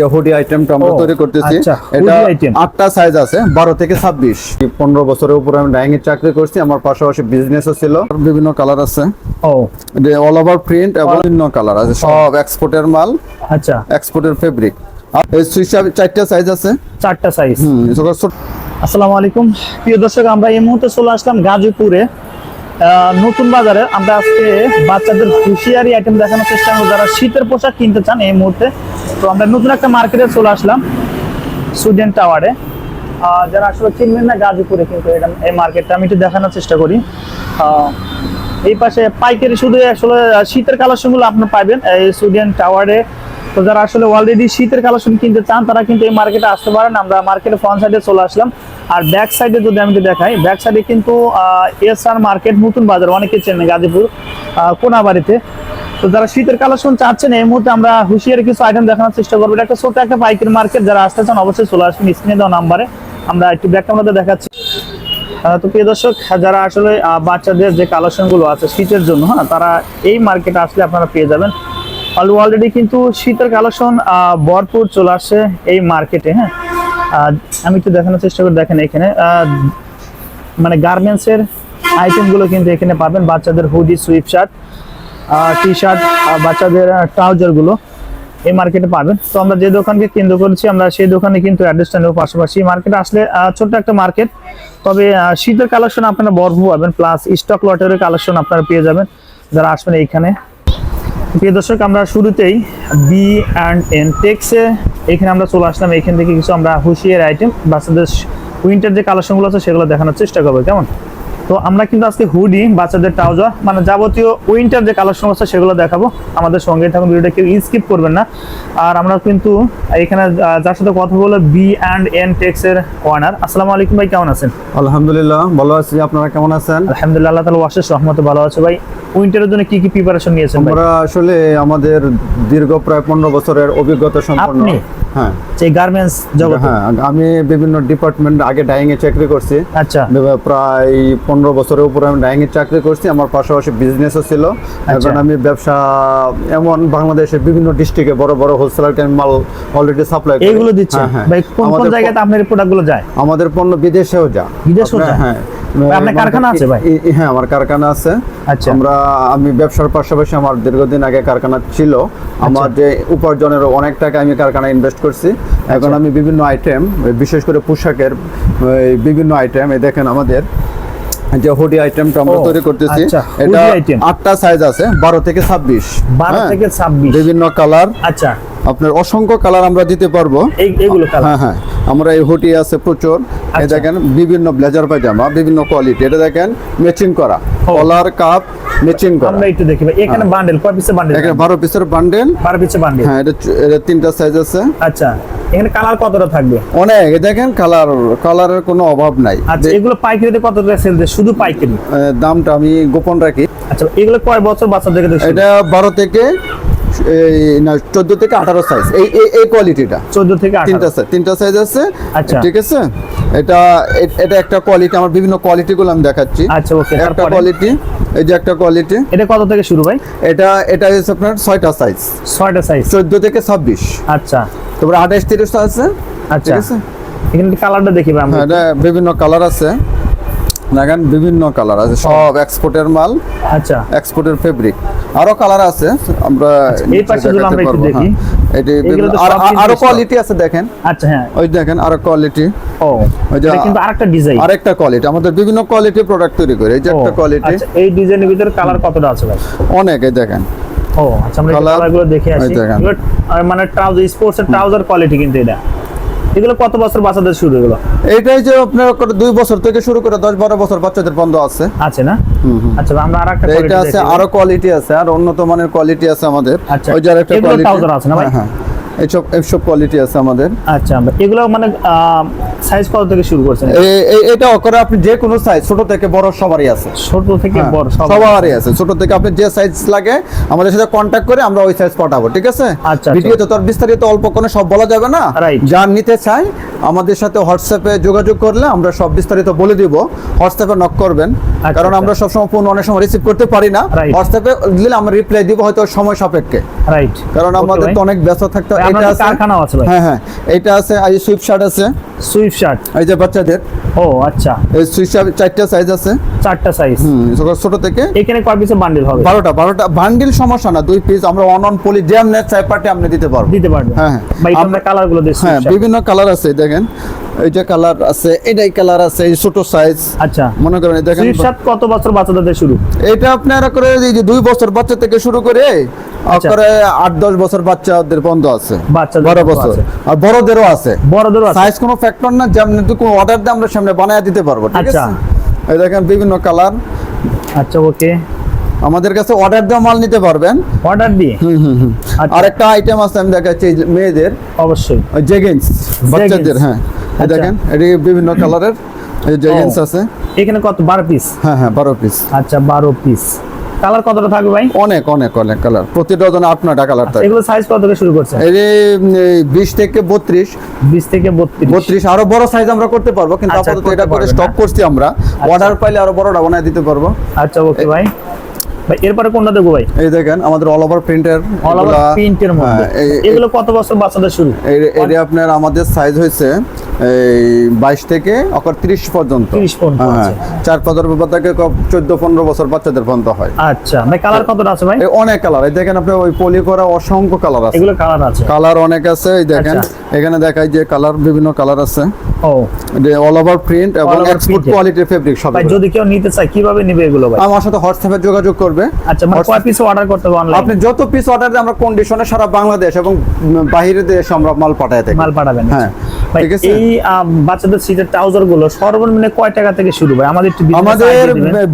যে হুডি আইটেমটা আমরা তৈরি করতেছি আচ্ছা, এটা আটটা সাইজ আছে বারো থেকে ছাব্বিশ। পনেরো বছরের উপরে আমি ডাইং এর চাকরি করছি আমার পাশাপাশি বিজনেসও ছিল। বিভিন্ন কালার আছে। অল ওভার প্রিন্ট এবং বিভিন্ন কালার আছে সব এক্সপোর্টের মাল আচ্ছা। এক্সপোর্টের ফেব্রিক এই সুইচ চারটা সাইজ আছে। চারটা সাইজ হুম এগুলো আসসালামু আলাইকুম। প্রিয় দর্শক আমরা এই মুহূর্তে চলে আসলাম গাজীপুরে। নতুন বাজারে। আমরা আজকে বাচ্চাদের হুঁশিয়ারি আইটেম দেখানোর চেষ্টা করব। যারা শীতের পোশাক কিনতে চান এই মুহূর্তে তো আমরা নতুন একটা মার্কেটে চলে আসলাম স্টুডেন্ট টাওয়ারে যারা আসলে চিনবেন না, গাজীপুরে কিন্তু এটা এই মার্কেটটা আমি একটু দেখানোর চেষ্টা করি। এই পাশে পাইকারি শুধু আসলে শীতের কালেকশনগুলো আপনার পাবেন এই স্টুডেন্ট টাওয়ারে তো যারা আসলে অলরেডি শীতের কালেকশন কিনতে চান, তারা কিন্তু এই মার্কেটে আসতে পারেন। আমরা মার্কেটে ফ্রন্ট সাইডে চলে আসলাম। আর ব্যাক সাইডে যদি আমি দেখাই ব্যাক সাইডে কিন্তু এস আর মার্কেট নতুন বাজার, অনেকে চেনে গাজীপুর কোনাবাড়িতে। তো যারা শীতের কালেকশন চাচ্ছেন, এই মুহূর্তে আমরা হুঁশিয়ারি কিছু আইটেম দেখানোর চেষ্টা করব। একটা ছোট একটা পাইকারি মার্কেট যারা আসতে চান অবশ্যই চলে আসবেন স্ক্রিনে দেওয়া নাম্বারে আমরা একটু ব্যাক ক্যামেরাতে দেখাচ্ছি। তো প্রিয় দর্শক, যারা আসলে বাচ্চাদের যে কালেকশনগুলো আছে শীতের জন্য হ্যাঁ তারা এই মার্কেটে আসলে আপনারা পেয়ে যাবেন। অলরেডি কিন্তু শীতের কালেকশন ভরপুর চলে আসছে এই মার্কেটে হ্যাঁ। আমি একটু দেখানোর চেষ্টা করে, দেখেন এখানে। মানে গার্মেন্টস এর আইটেমগুলো কিন্তু এখানে পাবেন, বাচ্চাদের hoodie sweatshirt T shirt বাচ্চাদের ট্রাউজারগুলো এই মার্কেটে পাবেন। তো আমরা যে দোকানকে কেন্দ্র করেছি, আমরা সেই দোকানে কিন্তু অ্যাড্রেসটা নেব পাশাপাশি। মার্কেটে আসলে ছোট্ট একটা মার্কেট তবে শীতের কালেকশন আপনারা বরফ পাবেন প্লাস স্টক লটের কালেকশন আপনারা পেয়ে যাবেন। যারা আসবেন এইখানে। প্রিয় দর্শক, আমরা শুরুতেই বি অ্যান্ড এন টেক্সে এখানে আমরা চলে আসলাম। এখান থেকে কিছু আমরা হুঁশিয়ার আইটেম বাচ্চাদের উইন্টার যে কালেকশনগুলো আছে, সেগুলো দেখানোর চেষ্টা করব। কেমন? তো আমরা কিন্তু আজকে হুডি বাচ্চাদের ট্রাউজার মানে যাবতীয় উইন্টার যে কালেকশন আছে সেগুলো দেখাবো আমাদের সঙ্গে। থাকুন ভিডিওটা কেউ স্কিপ করবেন না। আর আমরা কিন্তু এখানে যার সাথে কথা বলে বি অ্যান্ড এন টেক্সের ওয়ানার আসসালামু আলাইকুম ভাই কেমন আছেন? আলহামদুলিল্লাহ ভালো আছি। আপনারা কেমন আছেন? আলহামদুলিল্লাহ আল্লাহ তালা অশেষ রহমতে ভালো আছে ভাই। উইন্টারের জন্য কি কি প্রিপারেশন নিয়েছেন আমরা আসলে আমাদের দীর্ঘ প্রায় পনেরো বছরের অভিজ্ঞতা সম্পন্ন? হ্যাঁ। যে গার্মেন্টস জগতে? হ্যাঁ আমি বিভিন্ন ডিপার্টমেন্ট আগে ডাইং এ চাকরি করছি। আচ্ছা। প্রায় পনেরো বছরের উপরে আমি ডাইং এর চাকরি করছি। আমার পাশাপাশি বিজনেসও ছিল। এখন আমি ব্যবসা এমন বাংলাদেশের বিভিন্ন ডিস্ট্রিক্টে বড় বড় হোলসেলার মাল অলরেডি সাপ্লাই এইগুলো দিচ্ছে ভাই কোন কোন জায়গাতে আপনার প্রোডাক্টগুলো যায়? আমাদের পণ্য বিদেশেও যা বিদেশেও যায়? হ্যাঁ। আপনার কারখানা আছে ভাই? হ্যাঁ আমার কারখানা আছে। আচ্ছা। আমরা আমি ব্যবসার পাশাপাশি আমার দীর্ঘদিন আগে কারখানা ছিল। আমার যে উপার্জনের অনেক টাকা আমি ইনভেস্ট করছি। এখন আচ্ছা। আমি বিভিন্ন আইটেম বিশেষ করে পোশাকের বিভিন্ন আইটেম এই দেখেন আমাদের যে হুডি আইটেমটা আমরা তৈরি করতেছি। আচ্ছা, এটা আটটা সাইজ আছে বারো থেকে ছাব্বিশ। বারো হ্যাঁ? থেকে ছাব্বিশ। বিভিন্ন কালার আচ্ছা। আপনার অসংখ্য কালার আমরা দিতে পারব। এইগুলো হ্যাঁ হ্যাঁ। আমরা এই হুটি আছে প্রচুর। এই আচ্ছা। দেখেন বিভিন্ন ব্লেজার পায়জামা বিভিন্ন কোয়ালিটি এটা দেখেন ম্যাচিং করা। কলার কাপ ম্যাচিং করা। আমরা একটু দেখি ভাই এখানে বান্ডেল কয় পিসের বান্ডেল এখানে বারো পিসের বান্ডেল বারো পিসের বান্ডেল হ্যাঁ এটা এটা তিনটা সাইজ আছে। আচ্ছা। এখানে কালার কতটা থাকবে? অনেক। দেখেন কালার কালারের কোনো অভাব নাই। আচ্ছা এগুলো পাইকারিতে কত টাকা সেল দেয়? শুধু পাইকারি? দামটা আমি গোপন রাখি। আচ্ছা এগুলো কয় বছর বাচ্চাদের দেখে এটা বারো থেকে এই না চোদ্দ থেকে আঠারো সাইজ এই এই- কোয়ালিটিটা চোদ্দ থেকে তিনটা সাইজ তিনটা সাইজ আছে। আচ্ছা। ঠিক আছে? এটা এটা একটা কোয়ালিটি আমার বিভিন্ন কোয়ালিটি গুলো আমি দেখাচ্ছি। আচ্ছা ওকে একটা কোয়ালিটি এই যে একটা কোয়ালিটি এটা কত থেকে শুরু ভাই? এটা এটা হচ্ছে আপনার ছয়টা সাইজ ছয়টা সাইজ চোদ্দ থেকে ছাব্বিশ। আচ্ছা। তারপরে আঠাশ তিরিশ আছে। আচ্ছা। ঠিক আছে? এখানে কালারটা দেখি ভাই আমরা হ্যাঁ বিভিন্ন কালার আছে। দেখেন বিভিন্ন কালার আছে সব এক্সপোর্টের মাল আচ্ছা। এক্সপোর্টের ফেব্রিক আরও কালার আছে আমরা এই পাশে গুলো আমরা একটু দেখি। হ্যাঁ। এটি আর- কোয়ালিটি আছে দেখেন। আচ্ছা হ্যাঁ। ওই দেখেন আরও কোয়ালিটি ও ওই যে কিন্তু আরেকটা ডিজাইন আরেকটা কোয়ালিটি আমাদের বিভিন্ন কোয়ালিটি প্রোডাক্ট তৈরি করে এই যে একটা কোয়ালিটি আচ্ছা এই ডিজাইনের ভিতরে কালার কতটা আছে ভাই? অনেক এই দেখেন। ও আচ্ছা আমরা Colour, কালারগুলো দেখে আসি। মানে ট্রাউজার স্পোর্টস এর ট্রাউজার কোয়ালিটি কিন্তু এটা। এগুলো কত বছর বাচ্চাদের শুরু এগুলো? এটাই যে আপনার দুই বছর থেকে শুরু করে দশ বারো বছর বাচ্চাদের বন্ধ আছে। আছে না? আচ্ছা আমরা আর একটা এটা আছে আরও কোয়ালিটি আছে আর উন্নত মানের কোয়ালিটি আছে আমাদের। আচ্ছা, ওই যে এগুলো কোয়ালিটি আছে না ভাই? হ্যাঁ। এইসব এইসব কোয়ালিটি আছে আমাদের। আচ্ছা এগুলো মানে সাইজ কত থেকে শুরু করছেন? এটা করে আপনি যে কোনো সাইজ ছোট থেকে বড় সবারই আছে। ছোট থেকে হ্যাঁ, বড় সবারই আছে। ছোট থেকে আপনি যে সাইজ লাগে আমাদের সাথে কন্ট্যাক্ট করে আমরা ওই সাইজ পাঠাবো ঠিক আছে? আচ্ছা, ভিডিওতে তো বিস্তারিত অল্প করে সব বলা যাবে না. যা নিতে চাই আমাদের সাথে হোয়াটসঅ্যাপে যোগাযোগ করলে আমরা সব বিস্তারিত বলে দিব। হোয়াটসঅ্যাপে নক করবেন। কারণ আচ্ছা। আমরা সবসময় ফোন অনেক সময় রিসিভ করতে পারি না। হোয়াটসঅ্যাপে দিলে আমরা রিপ্লাই দিব হয়তো সময় সাপেক্ষে। রাইট কারণ আমাদের তো অনেক ব্যস্ত থাকতে। এটা আছে কারখানাও আছে ভাই। হ্যাঁ হ্যাঁ। এটা আছে এই সুইপ শার্ট আছে। শার্ট এই যে বাচ্চাদের। ও আচ্ছা। এই সুইপ শার্ট চারটা সাইজ আছে। চারটা সাইজ হুম ছোট থেকে এখানে কয় পিসের বান্ডিল হবে? বারোটা বারোটা। বান্ডিল সমস্যা না দুই পিস আমরা on on poly jam net আপনি দিতে পারব দিতে পারবে হ্যাঁ, হ্যাঁ। ভাই আমরা- কালারগুলো দেখছি হ্যাঁ বিভিন্ন কালার আছে দেখেন। এইটা কালার আছে এটাই কালার আছে এই ছোট সাইজ আচ্ছা। মনে করেন দেখেন শার্ট কত বছর বাচ্চাদের শুরু? এটা আপনারা করে এই যে দুই বছর বাচ্চা থেকে শুরু করে। করে আট দশ বছর বাচ্চাদের বন্ধ আছে। পর্যন্ত বছর। আর বড়দেরও আছে। বড়দেরও আছে। সাইজ কোনো ফ্যাক্টর না যেমন কোনো অর্ডার দিয়ে আমরা সামনে বানায় দিতে পারব ঠিক আচ্ছা। আছে? এই দেখেন বিভিন্ন কালার আচ্ছা ওকে আমাদের কাছে অর্ডার দিয়ে মাল নিতে পারবেন। অর্ডার দিয়ে? হুম হুম আচ্ছা। আরেকটা আইটেম আছে আমি দেখাচ্ছি মেয়েদের। অবশ্যই। জেগেন্স বাচ্চাদের হ্যাঁ। এই আচ্ছা। দেখেন এটি বিভিন্ন কালারের জেগেন্স আছে। এখানে কত? বারো পিস হ্যাঁ হ্যাঁ বারো পিস আচ্ছা বারো পিস কালার কতটা থাকবে ভাই? অনেক অনেক অনেক কালার প্রতি ডজনে আট নয়টা কালার থাকে। এগুলো সাইজ কত থেকে শুরু করছে? এই যে বিশ থেকে বত্রিশ। বিশ থেকে বত্রিশ। বত্রিশ আরও বড় সাইজ আমরা করতে পারব কিন্তু আচ্ছা, আপাতত এটা করে স্টক। করছি আমরা। অর্ডার পাইলে আরও বড়টা বানায় দিতে পারব। আচ্ছা ওকে ভাই। ভাই এরপরে কোনটা দেখব ভাই? এই দেখেন আমাদের অল ওভার প্রিন্টের অল ওভার প্রিন্টের মধ্যে। হ্যাঁ, এগুলো কত বছর বাচ্চাদের শুরু? এটা আপনার আমাদের সাইজ হয়েছে এই বাইশ থেকে অকর তিরিশ পর্যন্ত। হ্যাঁ চার থেকে চোদ্দ পনেরো বছর বাচ্চাদের পর্যন্ত হয়। আচ্ছা ভাই কালার কতটা আছে ভাই? অনেক কালার এই দেখেন আপনি ওই পলি করা অসংখ্য কালার আছে। এগুলো কালার আছে। কালার অনেক আছে এই দেখেন। আচ্ছা। এখানে দেখাই যে কালার বিভিন্ন কালার আছে। ও। অল ওভার প্রিন্ট এবং এক্সপোর্ট print ফেব্রিক সব ভাই যদি কেউ নিতে চায় কীভাবে নিবে এগুলো ভাই? আমার সাথে হোয়াটসঅ্যাপে যোগাযোগ করবে। আচ্ছা মানে কয় পিস অর্ডার করতে হবে আপনি যত পিস অর্ডার দেন আমরা কন্ডিশনে সারা বাংলাদেশ এবং বাহিরের দেশে আমরা মাল পাঠাই থাকি। মাল পাঠাবেন হ্যাঁ। ঠিক আছে এই বাচ্চাদের শীতের ট্রাউজারগুলো সর্বনিম্ন কয় টাকা থেকে শুরু আমাদের আমাদের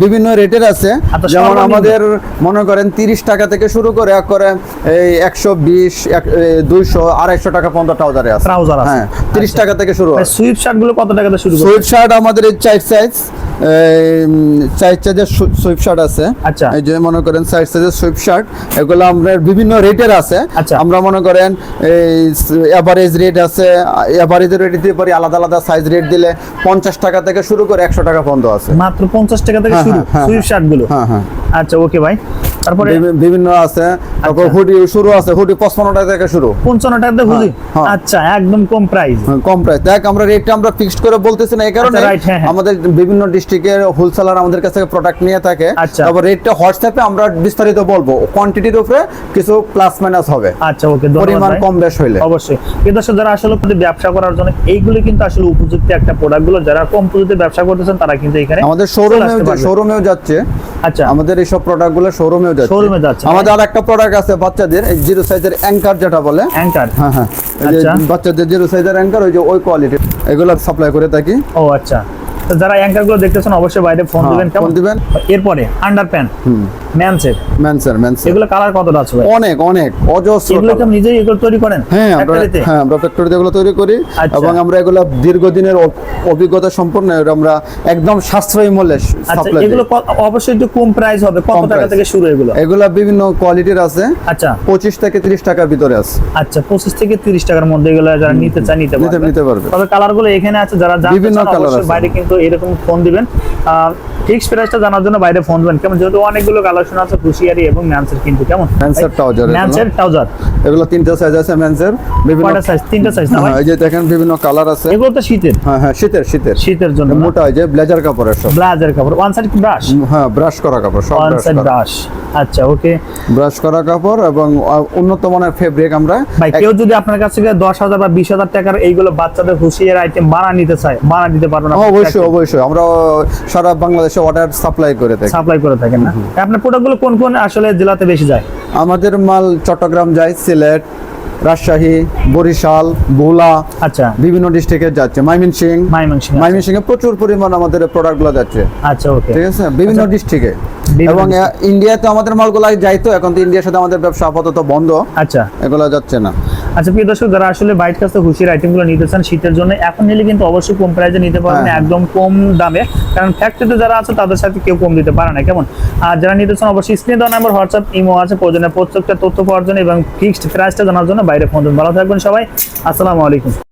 বিভিন্ন রেটের আছে। আচ্ছা, যেমন আমাদের মনে করেন তিরিশ টাকা থেকে শুরু করে করে এই একশো বিশ দুইশো আড়াইশো টাকা পর্যন্ত ট্রাউজারে আছে। হ্যাঁ তিরিশ আচ্ছা। টাকা থেকে শুরু হয়। সুইপ শার্টগুলো কত টাকা থেকে শুরু সুইপ শার্ট আমাদের এই সাইজ সাইজের সুইপ শার্ট আছে। আচ্ছা। এই যে মনে করেন সাইজের সুইপ শার্ট এগুলো আমরা বিভিন্ন রেটের আছে। আচ্ছা। আমরা মনে করেন এই এভারেজ রেট আছে এভারেজ রেট দিতে পারি আলাদা আলাদা সাইজ রেট দিলে পঞ্চাশ টাকা থেকে শুরু করে একশো টাকা পর্যন্ত আছে। মাত্র পঞ্চাশ টাকা থেকে হ্যাঁ, শুরু সুইফট হ্যাঁ, সুইপ শার্টগুলো। হ্যাঁ হ্যাঁ। আচ্ছা ওকে ভাই তারপরে বিভিন্ন আছে তারপর আচ্ছা। হুডি শুরু আছে হুডি টাকা থেকে শুরু। টাকা দিয়ে বুঝি হ্যাঁ। আচ্ছা একদম কম প্রাইস হ্যাঁ, কম প্রাইস দেখ আমরা রেটটা আমরা ফিক্সড করে বলতেছি না এই কারণে। আচ্ছা, হ্যাঁ, হ্যাঁ। আমাদের বিভিন্ন ডিস্ট্রিক্টের হোলসেলার আমাদের কাছ থেকে প্রোডাক্ট নিয়ে থাকে। আচ্ছা। তারপর রেটটা হোয়াটসঅ্যাপে আমরা বিস্তারিত বলব। কোয়ান্টিটির উপরে কিছু প্লাস মাইনাস হবে। আচ্ছা ওকে পরিমাণ কম বেশ হইলে। অবশ্যই। কিন্তু যারা আসলে ব্যবসা করার জন্য এইগুলো কিন্তু আসলে উপযুক্ত একটা প্রোডাক্টগুলো যারা কম পুঁজিতে ব্যবসা করতেছেন তারা কিন্তু এখানে আমাদের চলে শোরুমেও যাচ্ছে। আচ্ছা। আমাদের এইসব প্রোডাক্টগুলো শোরুমেও যাচ্ছে। আমাদের আর একটা প্রোডাক্ট আছে বাচ্চাদের জিরো সাইজের অ্যাঙ্কার যেটা বলে। অ্যাঙ্কার হ্যাঁ হ্যাঁ। আচ্ছা। বাচ্চাদের জিরো সাইজের অ্যাঙ্কার ওই যে ওই কোয়ালিটি এগুলো সাপ্লাই করে থাকি। ও আচ্ছা। তো যারা অ্যাঙ্কারগুলো দেখতেছেন অবশ্যই বাইরে ফোন হ্যাঁ, দিবেন কেমন? ফোন দিবেন। এরপরে আন্ডার প্যান্ট ম্যানসের ম্যানসার ম্যানসার এগুলো কালার কতটা আছে ভাই? অনেক অনেক অজস্র এগুলো কি নিজেই এগুলো তৈরি করেন? হ্যাঁ আমরা হ্যাঁ আমরা ফ্যাক্টরিতে এগুলো তৈরি করি আচ্ছা। এবং আমরা এগুলো দীর্ঘদিনের অভিজ্ঞতা সম্পন্ন আমরা একদম সাশ্রয়ী মূল্যে আচ্ছা সাপ্লাই এগুলো অবশ্যই একটু কম প্রাইস হবে। কত টাকা থেকে শুরু এগুলো? এগুলা বিভিন্ন কোয়ালিটির আছে। আচ্ছা। পঁচিশ থেকে তিরিশ টাকার ভিতরে আছে। আচ্ছা পঁচিশ থেকে তিরিশ টাকার মধ্যে এগুলো যারা নিতে চায় নিতে পারবে। নিতে পারবে। তবে কালারগুলো এখানে আছে যারা জানতে বিভিন্ন চান অবশ্যই বাইরে কিন্তু এরকম ফোন দিবেন। ফিক্স প্রাইসটা জানার জন্য বাইরে ফোন দিবেন। কেমন? যেহেতু অনেকগুলো কালেকশন আছে হুশিয়ারি এবং ম্যানসের কিন্তু কেমন? Man's টাউজার টাউজার ম্যানসের ট্রাউজার এগুলো তিনটা সাইজ আছে মেন্সের বিভিন্ন সাইজ তিনটা সাইজ না হ্যাঁ, এই যে দেখেন বিভিন্ন কালার আছে। এগুলো তো শীতের। হ্যাঁ হ্যাঁ শীতের শীতের। শীতের জন্য মোটা হয় যে ব্লেজার কাপড়ের সব। ব্লাজার কাপড়। ওয়ান সাইড ব্রাশ হ্যাঁ ব্রাশ করা কাপড় সব ওয়ান সাইড ব্রাশ আচ্ছা ওকে। ব্রাশ করা কাপড় এবং উন্নত মানের ফেব্রিক আমরা ভাই কেউ যদি আপনার কাছ থেকে দশ হাজার বা বিশ হাজার টাকার এইগুলো বাচ্চাদের হুশিয়ার আইটেম বানা নিতে চায় বানা দিতে পারবেন হ্যাঁ, অবশ্যই অবশ্যই। আমরা সারা বাংলাদেশে অর্ডার সাপ্লাই করে থাকি। সাপ্লাই করে থাকেন না। আপনার প্রোডাক্টগুলো কোন কোন আসলে জেলাতে বেশি যায়? আমাদের মাল চট্টগ্রাম যায় সিলেট রাজশাহী বরিশাল ভোলা আচ্ছা। বিভিন্ন ডিস্ট্রিক্টে যাচ্ছে। ময়মনসিং মাইমনসিংহ ময়মনসিংহে প্রচুর পরিমাণ আমাদের প্রোডাক্টগুলো যাচ্ছে। আচ্ছা ওকে। ঠিক আছে? বিভিন্ন ডিস্ট্রিক্টে বিভিন্ন এবং ইন্ডিয়াতে আমাদের মালগুলো যাইতো এখন তো ইন্ডিয়ার সাথে আমাদের ব্যবসা আপাতত বন্ধ। আচ্ছা। এগুলো যাচ্ছে না। আচ্ছা প্রিয় দর্শক যারা আসলে বাইরের কাছ হুশিয়ার আইটেমগুলো নিতে চান শীতের জন্য এখন নিলে কিন্তু অবশ্যই কম প্রাইসে নিতে পারবেন হ্যাঁ। একদম কম দামে। কারণ ফ্যাক্টরিতে যারা আছে তাদের সাথে কেউ কম দিতে পারে না কেমন? আর যারা নিতে চান অবশ্যই স্ক্রিনে দেওয়া নাম্বার হোয়াটসঅ্যাপ ইমো আছে প্রয়োজনে প্রত্যেকটা তথ্য পাওয়ার জন্য এবং ফিক্সড প্রাইসটা জানার জন্য বাইরে ফোন দিন। ভালো থাকবেন সবাই। আসসালামু আলাইকুম।